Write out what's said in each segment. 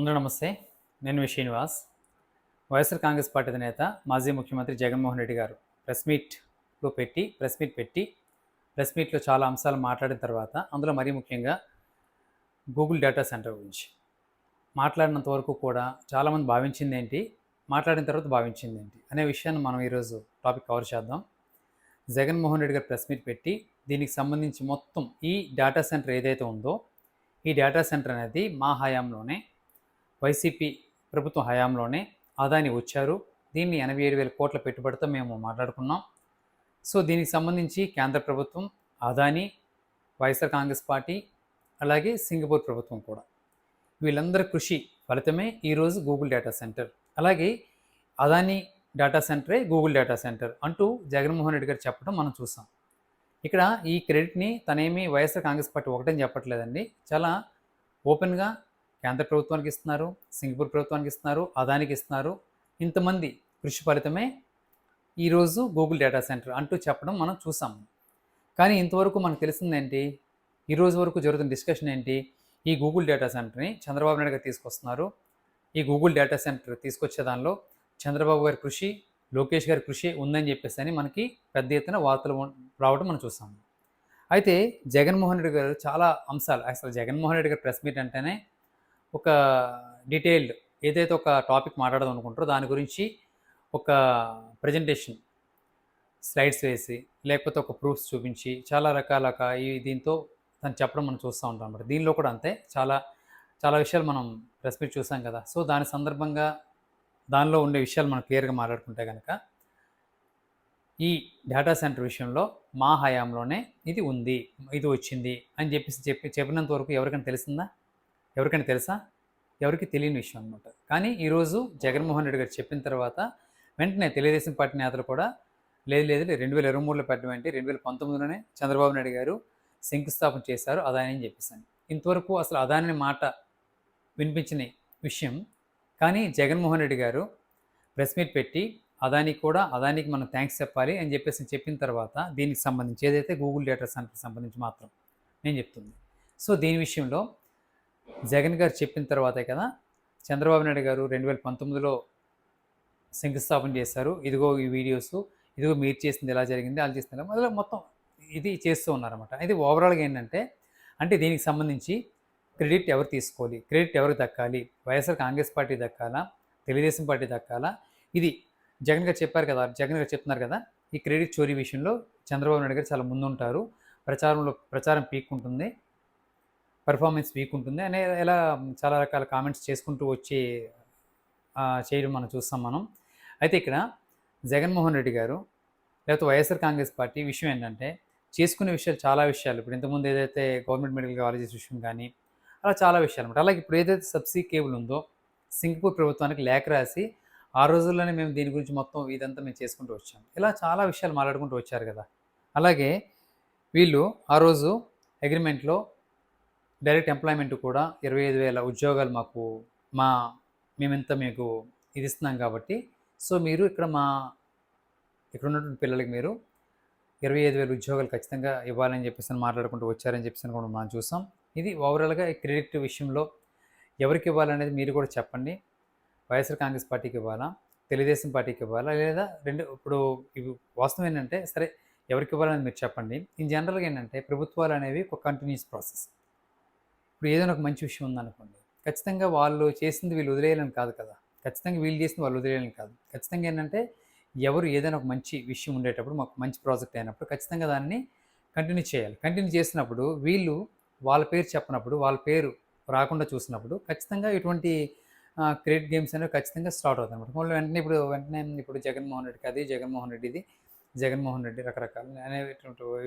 అందరూ నమస్తే. నేను వి శ్రీనివాస్. వైఎస్ఆర్ కాంగ్రెస్ పార్టీ అధినేత మాజీ ముఖ్యమంత్రి జగన్మోహన్ రెడ్డి గారు ప్రెస్ మీట్లో పెట్టి ప్రెస్ మీట్ పెట్టి ప్రెస్ మీట్లో చాలా అంశాలు మాట్లాడిన తర్వాత అందులో మరీ ముఖ్యంగా గూగుల్ డేటా సెంటర్ గురించి. మాట్లాడినంత వరకు కూడా చాలామంది భావించింది ఏంటి? మాట్లాడిన తర్వాత భావించింది ఏంటి? అనే విషయాన్ని మనం ఈరోజు టాపిక్ కవర్ చేద్దాం. జగన్మోహన్ రెడ్డి గారు ప్రెస్ మీట్ పెట్టి దీనికి సంబంధించి మొత్తం ఈ డేటా సెంటర్ ఏదైతే ఉందో ఈ డేటా సెంటర్ అనేది మా హయాంలోనే వైసీపీ ప్రభుత్వం హయాంలోనే ఆదాని వచ్చారు. దీన్ని ఎనభై ఏడు వేల కోట్ల పెట్టుబడితో మేము మాట్లాడుకున్నాం. సో దీనికి సంబంధించి కేంద్ర ప్రభుత్వం అదాని వైఎస్ఆర్ కాంగ్రెస్ పార్టీ అలాగే సింగపూర్ ప్రభుత్వం కూడా. వీళ్ళందరి కృషి ఫలితమే ఈరోజు గూగుల్ డేటా సెంటర్. అలాగే అదాని డేటా సెంటరే గూగుల్ డేటా సెంటర్ అంటూ జగన్మోహన్ రెడ్డి గారు చెప్పడం మనం చూసాం. ఇక్కడ ఈ క్రెడిట్ని తనేమి వైఎస్ఆర్ కాంగ్రెస్ పార్టీ ఒకటని చెప్పట్లేదండి. చాలా ఓపెన్గా కేంద్ర ప్రభుత్వానికి ఇస్తున్నారు సింగపూర్ ప్రభుత్వానికి ఇస్తున్నారు అదానికి ఇస్తున్నారు. ఇంతమంది కృషి ఫలితమే ఈరోజు గూగుల్ డేటా సెంటర్ అంటూ చెప్పడం మనం చూసాం. కానీ ఇంతవరకు మనకు తెలిసింది ఏంటి? ఈ రోజు వరకు జరుగుతున్న డిస్కషన్ ఏంటి? ఈ గూగుల్ డేటా సెంటర్ని చంద్రబాబు నాయుడు గారు తీసుకొస్తున్నారు. ఈ గూగుల్ డేటా సెంటర్ తీసుకొచ్చే దానిలో చంద్రబాబు గారి కృషి లోకేష్ గారి కృషి ఉందని చెప్పేసి అని మనకి పెద్ద ఎత్తున వార్తలు రావడం మనం చూసాము అయితే జగన్మోహన్ రెడ్డి గారు చాలా అంశాలు అసలు జగన్మోహన్ రెడ్డి గారి ప్రెస్ మీట్ అంటేనే ఒక డీటెయిల్డ్ ఏదైతే ఒక టాపిక్ మాట్లాడదాం అనుకుంటారో దాని గురించి ఒక ప్రజెంటేషన్ స్లైడ్స్ వేసి లేకపోతే ఒక ప్రూఫ్స్ చూపించి చాలా రకాల ఈ దీంతో తను చెప్పడం మనం చూస్తూ ఉంటాం అన్నమాట. దీనిలో కూడా అంతే. చాలా చాలా విషయాలు మనం ప్రెస్ మీట్ చూసాం కదా. సో దాని సందర్భంగా దానిలో ఉండే విషయాలు మనం క్లియర్గా మాట్లాడుకుంటే కనుక ఈ డేటా సెంటర్ విషయంలో మా హయాంలోనే ఇది ఉంది ఇది వచ్చింది అని చెప్పేసి చెప్పి చెప్పినంత వరకు ఎవరికైనా తెలిసిందా? ఎవరికైనా తెలుసా? ఎవరికి తెలియని విషయం అనమాట కానీ ఈరోజు జగన్మోహన్ రెడ్డి గారు చెప్పిన తర్వాత వెంటనే తెలుగుదేశం పార్టీ నేతలు కూడా లేదు లేదు రెండు వేల ఇరవై మూడులో పెట్టడం అంటే రెండు వేల పంతొమ్మిదిలోనే చంద్రబాబు నాయుడు గారు శంకుస్థాపన చేశారు అదాని అని చెప్పేసాను. ఇంతవరకు అసలు అదాని మాట వినిపించిన విషయం. కానీ జగన్మోహన్ రెడ్డి గారు ప్రెస్ మీట్ పెట్టి అదానికి కూడా అదానికి మనం థ్యాంక్స్ చెప్పాలి అని చెప్పేసి చెప్పిన తర్వాత దీనికి సంబంధించి ఏదైతే గూగుల్ డేటా సెంటర్కి సంబంధించి మాత్రం నేను చెప్తుంది. సో దీని విషయంలో జగన్ గారు చెప్పిన తర్వాతే కదా చంద్రబాబు నాయుడు గారు రెండు వేల పంతొమ్మిదిలో శంకుస్థాపన చేశారు. ఇదిగో ఈ వీడియోస్ ఇదిగో మీరు చేసింది ఎలా జరిగింది అలా చేసింది మొదలు మొత్తం ఇది చేస్తూ ఉన్నారన్నమాట. ఇది ఓవరాల్గా ఏంటంటే అంటే దీనికి సంబంధించి క్రెడిట్ ఎవరు తీసుకోవాలి క్రెడిట్ ఎవరికి దక్కాలి వైఎస్ఆర్ కాంగ్రెస్ పార్టీ దక్కాలా తెలుగుదేశం పార్టీ దక్కాలా? ఇది జగన్ గారు చెప్పారు కదా జగన్ గారు చెప్తున్నారు కదా ఈ క్రెడిట్ చోరీ విషయంలో చంద్రబాబు నాయుడు గారు చాలా ముందుంటారు. ప్రచారంలో ప్రచారం పీక్ ఉంటుంది పెర్ఫార్మెన్స్ వీక్ ఉంటుంది. అనే ఇలా చాలా రకాల కామెంట్స్ చేసుకుంటూ వచ్చి చేయడం మనం చూస్తాం మనం. అయితే ఇక్కడ జగన్మోహన్ రెడ్డి గారు లేకపోతే వైఎస్ఆర్ కాంగ్రెస్ పార్టీ విషయం ఏంటంటే చేసుకునే విషయాలు చాలా విషయాలు. ఇప్పుడు ఇంతకుముందు ఏదైతే గవర్నమెంట్ మెడికల్ కాలేజెస్ విషయం కానీ అలా చాలా విషయాలు అనమాట అలాగే ఇప్పుడు ఏదైతే సబ్సిడీ కేబుల్ ఉందో సింగపూర్ ప్రభుత్వానికి లేఖ రాసి ఆ రోజుల్లోనే మేము దీని గురించి మొత్తం ఇదంతా మేము చేసుకుంటూ వచ్చాం. ఇలా చాలా విషయాలు మాట్లాడుకుంటూ వచ్చారు కదా. అలాగే వీళ్ళు ఆ రోజు అగ్రిమెంట్లో డైరెక్ట్ ఎంప్లాయ్మెంట్ కూడా ఇరవై ఐదు వేల ఉద్యోగాలు మాకు మా మేమింత మీకు ఇది ఇస్తున్నాం కాబట్టి. సో మీరు ఇక్కడ మా ఇక్కడ ఉన్నటువంటి పిల్లలకి మీరు ఇరవై ఐదు వేల ఉద్యోగాలు ఖచ్చితంగా ఇవ్వాలని చెప్పేసి మాట్లాడుకుంటూ వచ్చారని చెప్పేసి అని కూడా మనం చూసాం. ఇది ఓవరాల్గా ఈ క్రెడిట్ విషయంలో ఎవరికి ఇవ్వాలనేది మీరు కూడా చెప్పండి. వైఎస్ఆర్ కాంగ్రెస్ పార్టీకి ఇవ్వాలా? తెలుగుదేశం పార్టీకి ఇవ్వాలా? లేదా రెండు ఇప్పుడు ఇవి వాస్తవం ఏంటంటే సరే ఎవరికి ఇవ్వాలని మీరు చెప్పండి. ఇన్ జనరల్గా ఏంటంటే ప్రభుత్వాలు అనేవి ఒక కంటిన్యూస్ ప్రాసెస్ ఇప్పుడు ఏదైనా ఒక మంచి విషయం ఉందనుకోండి ఖచ్చితంగా వాళ్ళు చేసింది వీళ్ళు వదిలేయాలని కాదు కదా. ఖచ్చితంగా వీళ్ళు చేసింది వాళ్ళు వదిలేయాలని కాదు. ఖచ్చితంగా ఏంటంటే ఎవరు ఏదైనా ఒక మంచి విషయం ఉండేటప్పుడు మాకు మంచి ప్రాజెక్ట్ అయినప్పుడు ఖచ్చితంగా దాన్ని కంటిన్యూ చేయాలి. కంటిన్యూ చేసినప్పుడు వీళ్ళు వాళ్ళ పేరు చెప్పినప్పుడు వాళ్ళ పేరు రాకుండా చూసినప్పుడు ఖచ్చితంగా ఇటువంటి క్రికెట్ గేమ్స్ అనేవి ఖచ్చితంగా స్టార్ట్ అవుతాయి అనమాట మళ్ళీ వెంటనే ఇప్పుడు వెంటనే ఇప్పుడు జగన్మోహన్ రెడ్డికి అది జగన్మోహన్ రెడ్డిది జగన్మోహన్ రెడ్డి రకరకాలు అనేవి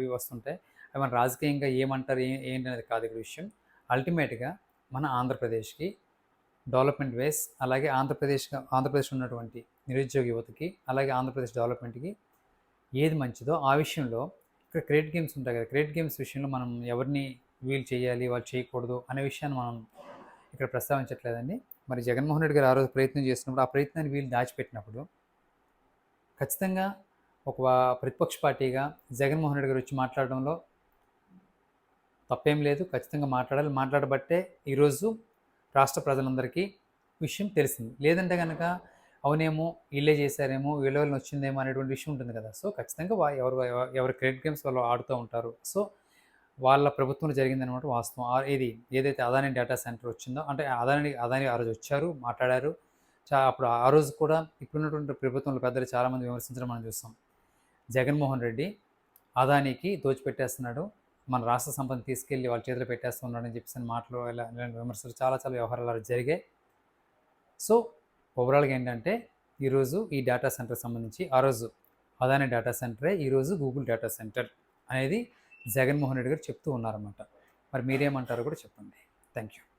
ఇవి వస్తుంటాయి. అవి మన రాజకీయంగా ఏమంటారు ఏ ఏంటి అనేది కాదు ఇక్కడ విషయం. అల్టిమేట్గా మన ఆంధ్రప్రదేశ్కి డెవలప్మెంట్ వేస్ అలాగే ఆంధ్రప్రదేశ్ ఆంధ్రప్రదేశ్ ఉన్నటువంటి నిరుద్యోగ యువతకి అలాగే ఆంధ్రప్రదేశ్ డెవలప్మెంట్కి ఏది మంచిదో ఆ విషయంలో ఇక్కడ క్రెడిట్ గేమ్స్ ఉంటాయి కదా క్రెడిట్ గేమ్స్ విషయంలో మనం ఎవరిని వీలు చేయాలి వాళ్ళు చేయకూడదు అనే విషయాన్ని మనం ఇక్కడ ప్రస్తావించట్లేదండి. మరి జగన్మోహన్ రెడ్డి గారు ఆ రోజు ప్రయత్నం చేస్తున్నప్పుడు ఆ ప్రయత్నాన్ని వీళ్ళు దాచిపెట్టినప్పుడు ఖచ్చితంగా ఒక ప్రతిపక్ష పార్టీగా జగన్మోహన్ రెడ్డి గారు వచ్చి మాట్లాడడంలో తప్పేం లేదు ఖచ్చితంగా మాట్లాడాలి. మాట్లాడబట్టే ఈరోజు రాష్ట్ర ప్రజలందరికీ విషయం తెలిసింది. లేదంటే కనుక అవునేమో వీళ్ళే చేశారేమో వీళ్ళ వల్ల వచ్చిందేమో అనేటువంటి విషయం ఉంటుంది కదా. సో ఖచ్చితంగా ఎవరు ఎవరు క్రెడిట్ గేమ్స్ వాళ్ళు ఆడుతూ ఉంటారు. సో వాళ్ళ ప్రభుత్వంలో జరిగిందనమాట వాస్తవం. ఆ- ఇది ఏదైతే అదాని డేటా సెంటర్ వచ్చిందో అంటే అదాని అదాని ఆ రోజు వచ్చారు మాట్లాడారు. చా అప్పుడు ఆ రోజు కూడా ఇప్పుడున్నటువంటి ప్రభుత్వంలో పెద్దలు చాలామంది విమర్శించడం మనం చూస్తాం. జగన్మోహన్ రెడ్డి అదానికి దోచిపెట్టేస్తున్నాడు. మన రాష్ట్ర సంపదను తీసుకెళ్ళి వాళ్ళ చేతిలో పెట్టేస్తున్నాడని చెప్పేసి మాటలు ఇలా ఇలాంటి విమర్శలు చాలా చాలా వ్యవహారాలు అలా జరిగాయి. సో ఓవరాల్గా ఏంటంటే ఈరోజు ఈ డేటా సెంటర్ సంబంధించి ఆ రోజు అదాని డేటా సెంటరే ఈరోజు గూగుల్ డేటా సెంటర్ అనేది జగన్మోహన్ రెడ్డి గారు చెప్తూ ఉన్నారన్నమాట. మరి మీరేమంటారో కూడా చెప్పండి. Thank you